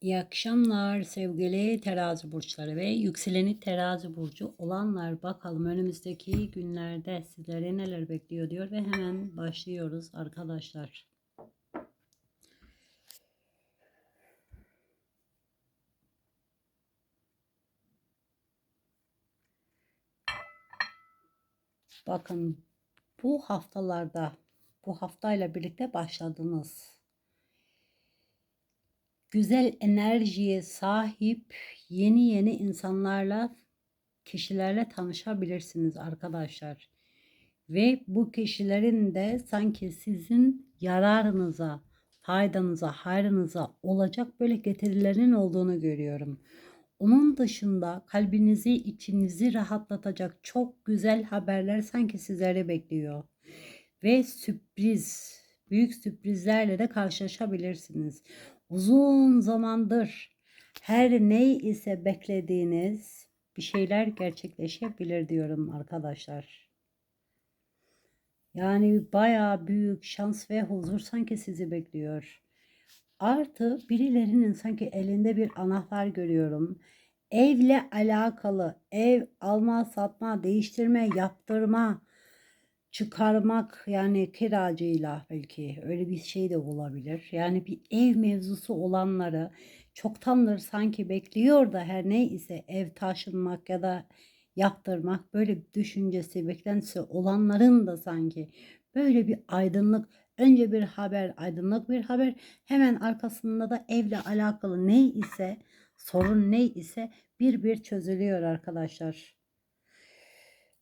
İyi akşamlar sevgili terazi burçları ve yükseleni terazi burcu olanlar bakalım önümüzdeki günlerde sizlere neler bekliyor diyor ve hemen başlıyoruz arkadaşlar. Bakın bu haftalarda bu haftayla birlikte başladınız güzel enerjiye sahip yeni yeni insanlarla, kişilerle tanışabilirsiniz arkadaşlar. Ve bu kişilerin de sanki sizin yararınıza, faydanıza, hayrınıza olacak böyle getirilerinin olduğunu görüyorum. Onun dışında kalbinizi, içinizi rahatlatacak çok güzel haberler sanki sizleri bekliyor. Ve sürpriz, büyük sürprizlerle de karşılaşabilirsiniz uzun zamandır her ne ise beklediğiniz bir şeyler gerçekleşebilir diyorum arkadaşlar. Yani baya büyük şans ve huzur sanki sizi bekliyor. Artı birilerinin sanki elinde bir anahtar görüyorum. Evle alakalı ev alma, satma, değiştirme, yaptırma, çıkarmak yani kiracıyla belki öyle bir şey de olabilir. Yani bir ev mevzusu olanları çoktandır sanki bekliyor da her ne ise ev taşınmak ya da yaptırmak böyle bir düşüncesi, beklentisi olanların da sanki böyle bir aydınlık önce bir haber, aydınlık bir haber hemen arkasında da evle alakalı ne ise sorun ne ise bir bir çözülüyor arkadaşlar.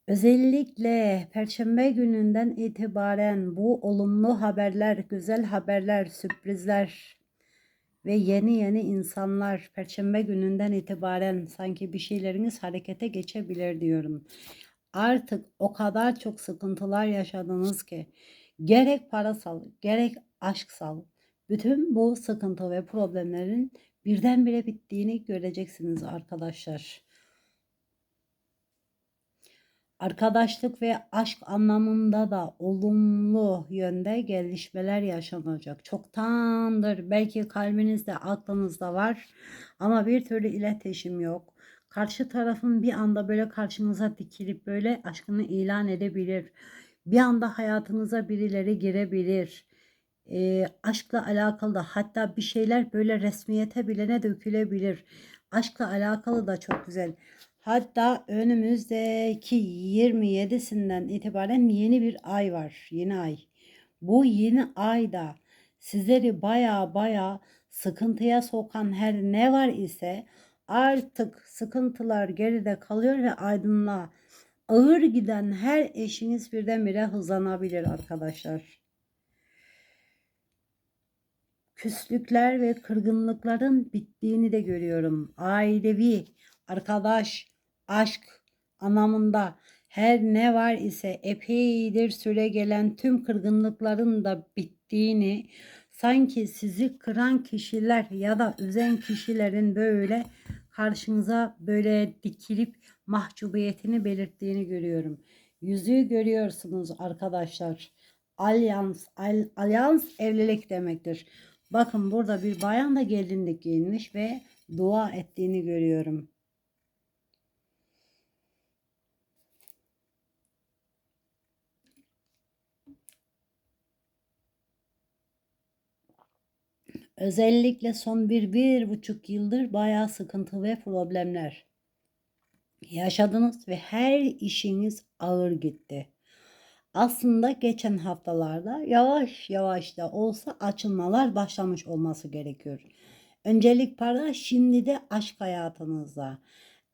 Özellikle Perşembe gününden itibaren bu olumlu haberler, güzel haberler, sürprizler ve yeni yeni insanlar Perşembe gününden itibaren sanki bir şeyleriniz harekete geçebilir diyorum. Artık o kadar çok sıkıntılar yaşadınız ki gerek parasal, gerek aşksal bütün bu sıkıntı ve problemlerin birdenbire bittiğini göreceksiniz arkadaşlar arkadaşlık ve aşk anlamında da olumlu yönde gelişmeler yaşanacak. Çoktandır belki kalbinizde, aklınızda var ama bir türlü iletişim yok. Karşı tarafın bir anda böyle karşınıza dikilip böyle aşkını ilan edebilir. Bir anda hayatınıza birileri girebilir. E, aşkla alakalı da hatta bir şeyler böyle resmiyete bilene dökülebilir. Aşkla alakalı da çok güzel. Hatta önümüzdeki 27'sinden itibaren yeni bir ay var. Yeni ay. Bu yeni ayda sizleri baya baya sıkıntıya sokan her ne var ise artık sıkıntılar geride kalıyor ve aydınlığa ağır giden her eşiniz birdenbire hızlanabilir arkadaşlar. Küslükler ve kırgınlıkların bittiğini de görüyorum. Ailevi, arkadaş, aşk anlamında her ne var ise epeydir süre gelen tüm kırgınlıkların da bittiğini, sanki sizi kıran kişiler ya da üzen kişilerin böyle karşınıza böyle dikilip mahcubiyetini belirttiğini görüyorum. Yüzüğü görüyorsunuz arkadaşlar. Alyans, al, alyans evlilik demektir. Bakın burada bir bayan da gelinlik giyinmiş ve dua ettiğini görüyorum. Özellikle son bir, bir buçuk yıldır bayağı sıkıntı ve problemler yaşadınız ve her işiniz ağır gitti. Aslında geçen haftalarda yavaş yavaş da olsa açılmalar başlamış olması gerekiyor. Öncelik para şimdi de aşk hayatınızda.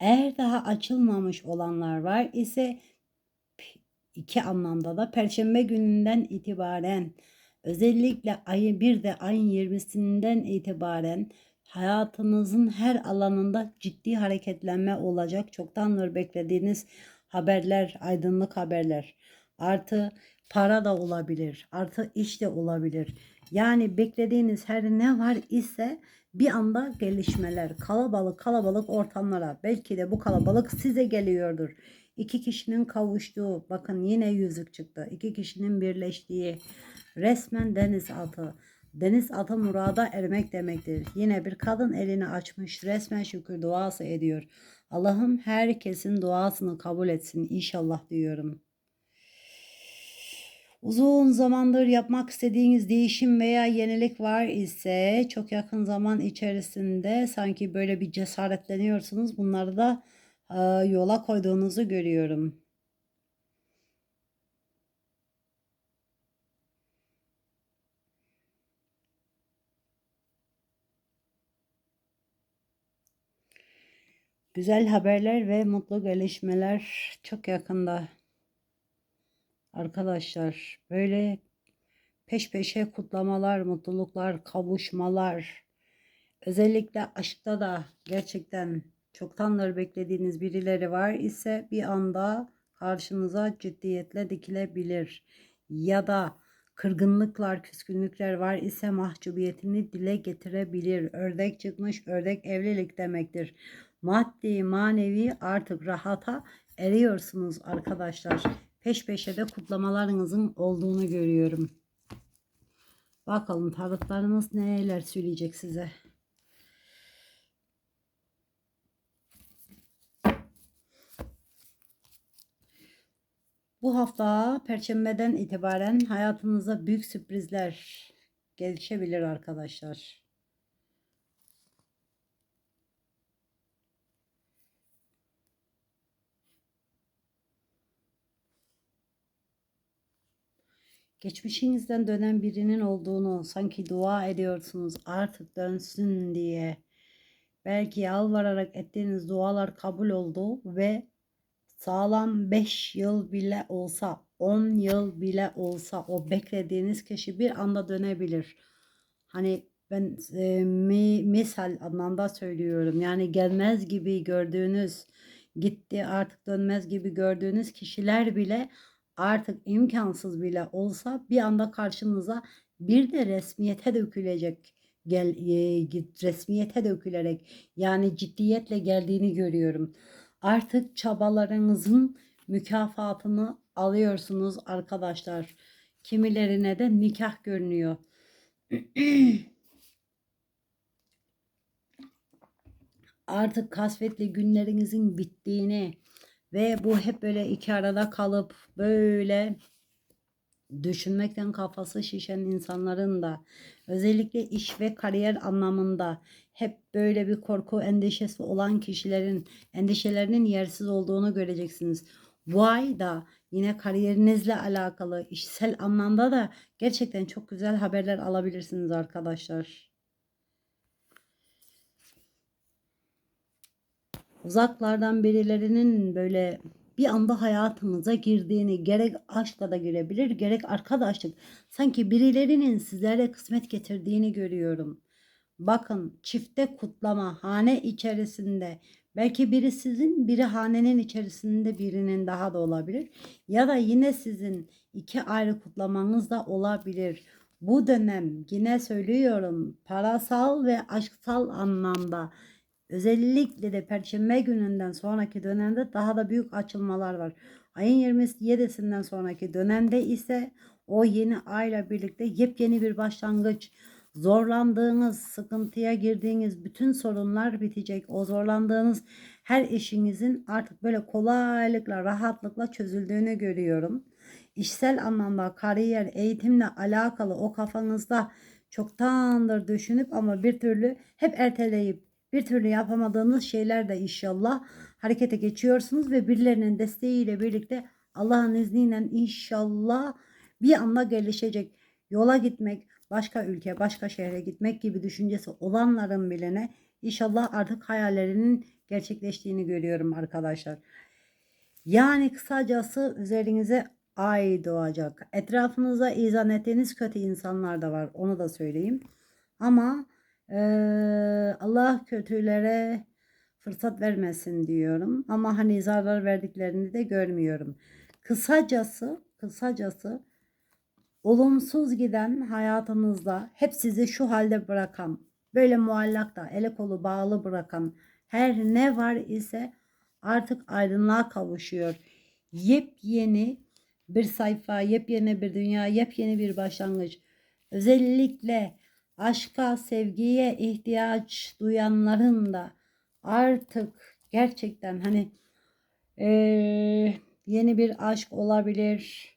Eğer daha açılmamış olanlar var ise iki anlamda da perşembe gününden itibaren Özellikle ayı bir de ayın 20'sinden itibaren hayatınızın her alanında ciddi hareketlenme olacak. Çoktandır beklediğiniz haberler, aydınlık haberler. Artı para da olabilir. Artı iş de olabilir. Yani beklediğiniz her ne var ise bir anda gelişmeler, kalabalık kalabalık ortamlara belki de bu kalabalık size geliyordur. İki kişinin kavuştuğu, bakın yine yüzük çıktı. İki kişinin birleştiği, resmen denizaltı Deniz atı murada ermek demektir. Yine bir kadın elini açmış resmen şükür duası ediyor. Allah'ım herkesin duasını kabul etsin inşallah diyorum. Uzun zamandır yapmak istediğiniz değişim veya yenilik var ise çok yakın zaman içerisinde sanki böyle bir cesaretleniyorsunuz. Bunları da e, yola koyduğunuzu görüyorum. Güzel haberler ve mutlu gelişmeler çok yakında. Arkadaşlar böyle peş peşe kutlamalar, mutluluklar, kavuşmalar. Özellikle aşkta da gerçekten çoktandır beklediğiniz birileri var ise bir anda karşınıza ciddiyetle dikilebilir. Ya da kırgınlıklar, küskünlükler var ise mahcubiyetini dile getirebilir. Ördek çıkmış, ördek evlilik demektir. Maddi, manevi artık rahata eriyorsunuz arkadaşlar. Peş peşe de kutlamalarınızın olduğunu görüyorum. Bakalım tarotlarınız neler söyleyecek size. Bu hafta perşembeden itibaren hayatınıza büyük sürprizler gelişebilir arkadaşlar. Geçmişinizden dönen birinin olduğunu sanki dua ediyorsunuz artık dönsün diye. Belki yalvararak ettiğiniz dualar kabul oldu ve sağlam 5 yıl bile olsa 10 yıl bile olsa o beklediğiniz kişi bir anda dönebilir. Hani ben e, mi, misal anlamda söylüyorum. Yani gelmez gibi gördüğünüz gitti artık dönmez gibi gördüğünüz kişiler bile artık imkansız bile olsa bir anda karşınıza bir de resmiyete dökülecek gel e, resmiyete dökülerek yani ciddiyetle geldiğini görüyorum. Artık çabalarınızın mükafatını alıyorsunuz arkadaşlar. Kimilerine de nikah görünüyor. Artık kasvetli günlerinizin bittiğini, ve bu hep böyle iki arada kalıp böyle düşünmekten kafası şişen insanların da özellikle iş ve kariyer anlamında hep böyle bir korku endişesi olan kişilerin endişelerinin yersiz olduğunu göreceksiniz. Ay da yine kariyerinizle alakalı işsel anlamda da gerçekten çok güzel haberler alabilirsiniz arkadaşlar. Uzaklardan birilerinin böyle bir anda hayatınıza girdiğini gerek aşkla da girebilir gerek arkadaşlık sanki birilerinin sizlere kısmet getirdiğini görüyorum. Bakın çifte kutlama hane içerisinde belki biri sizin biri hanenin içerisinde birinin daha da olabilir ya da yine sizin iki ayrı kutlamanız da olabilir. Bu dönem yine söylüyorum parasal ve aşksal anlamda Özellikle de Perşembe gününden sonraki dönemde daha da büyük açılmalar var. Ayın 27'sinden sonraki dönemde ise o yeni ayla birlikte yepyeni bir başlangıç. Zorlandığınız, sıkıntıya girdiğiniz bütün sorunlar bitecek. O zorlandığınız her işinizin artık böyle kolaylıkla, rahatlıkla çözüldüğünü görüyorum. İşsel anlamda kariyer, eğitimle alakalı o kafanızda çoktandır düşünüp ama bir türlü hep erteleyip bir türlü yapamadığınız şeyler de inşallah harekete geçiyorsunuz ve birilerinin desteğiyle birlikte Allah'ın izniyle inşallah bir anda gelişecek. Yola gitmek, başka ülke, başka şehre gitmek gibi düşüncesi olanların bilene inşallah artık hayallerinin gerçekleştiğini görüyorum arkadaşlar. Yani kısacası üzerinize ay doğacak. Etrafınıza izan ettiğiniz kötü insanlar da var. Onu da söyleyeyim. Ama Allah kötülere fırsat vermesin diyorum. Ama hani zarar verdiklerini de görmüyorum. Kısacası, kısacası olumsuz giden hayatınızda hep sizi şu halde bırakan, böyle muallakta, ele kolu bağlı bırakan her ne var ise artık aydınlığa kavuşuyor. Yepyeni bir sayfa, yepyeni bir dünya, yepyeni bir başlangıç. Özellikle aşka, sevgiye ihtiyaç duyanların da artık gerçekten hani eee, yeni bir aşk olabilir.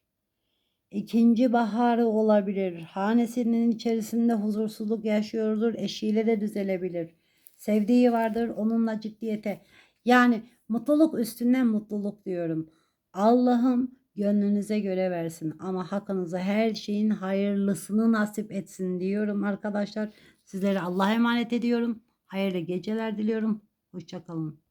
ikinci baharı olabilir. Hanesinin içerisinde huzursuzluk yaşıyordur. Eşiyle de düzelebilir. Sevdiği vardır. Onunla ciddiyete. Yani mutluluk üstünden mutluluk diyorum. Allah'ım gönlünüze göre versin. Ama hakkınızı her şeyin hayırlısını nasip etsin diyorum arkadaşlar. Sizlere Allah'a emanet ediyorum. Hayırlı geceler diliyorum. Hoşçakalın.